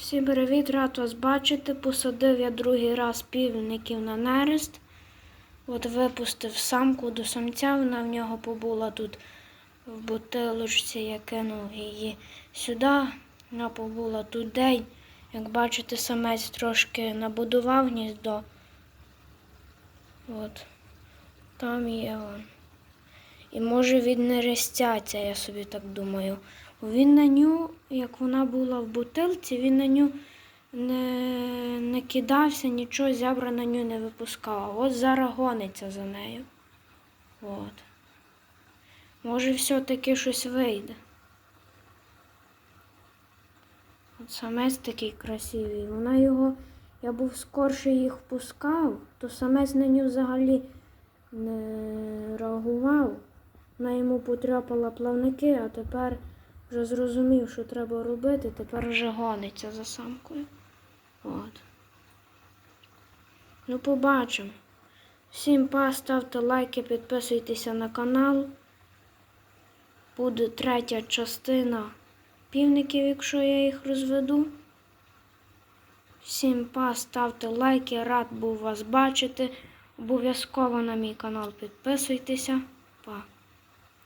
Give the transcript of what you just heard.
Всім привіт, рад вас бачити. Посадив я другий раз півників на нерест. От випустив самку до самця, вона в нього побула тут в бутилочці, я кинув її сюди. Вона побула тут день. Як бачите, самець трошки набудував гніздо. От. Там є. І може віднерестяться, я собі так думаю. Він на ню, як вона була в бутилці, він на ню не, не кидався, нічого зябра на ню не випускав. От зараз гониться за нею. От. Може, все-таки щось вийде. От самець такий красивий. Вона його, я був скорше їх пускав, то самець на нього взагалі не реагував. Вона йому потряпала плавники, а тепер вже зрозумів, що треба робити, тепер вже гониться за самкою. От. Ну, побачимо. Всім па, ставте лайки, підписуйтеся на канал. Буде третя частина півників, якщо я їх розведу. Всім па, ставте лайки, рад був вас бачити. Обов'язково на мій канал підписуйтеся. Па.